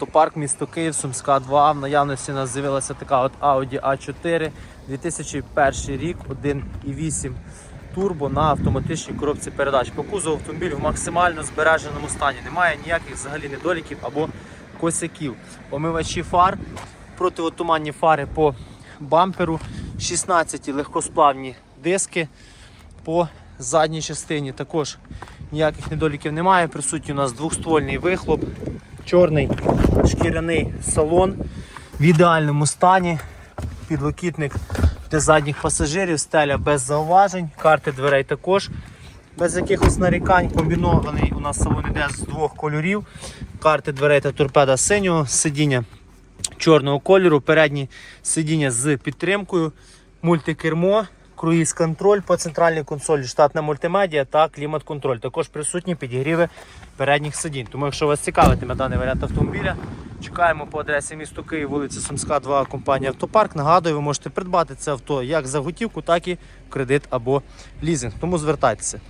Автопарк місто Київ, Сумська 2. В наявності у нас з'явилася така от Audi A4 2001 рік, 1,8 турбо на автоматичній коробці передач. По кузову автомобіль в максимально збереженому стані. Немає ніяких взагалі недоліків або косяків. Омивачі фар, противотуманні фари по бамперу, 16 легкосплавні диски по задній частині. Також ніяких недоліків немає. Присутній у нас двохствольний вихлоп, чорний шкіряний салон в ідеальному стані. Підлокітник для задніх пасажирів, стеля без зауважень, карти дверей також. Без якихось нарікань комбінований у нас салон іде з двох кольорів. Карти дверей та торпеда синього, сидіння чорного кольору, передні сидіння з підтримкою, мультикермо, круїз-контроль по центральній консолі, штатна мультимедіа та клімат-контроль. Також присутні підігріви передніх сидінь. Тому, якщо вас цікавитиме даний варіант автомобіля, чекаємо по адресі місто Київ, вулиця Сумська, 2, компанія Автопарк. Нагадую, ви можете придбати це авто як за готівку, так і в кредит або лізинг. Тому звертайтеся.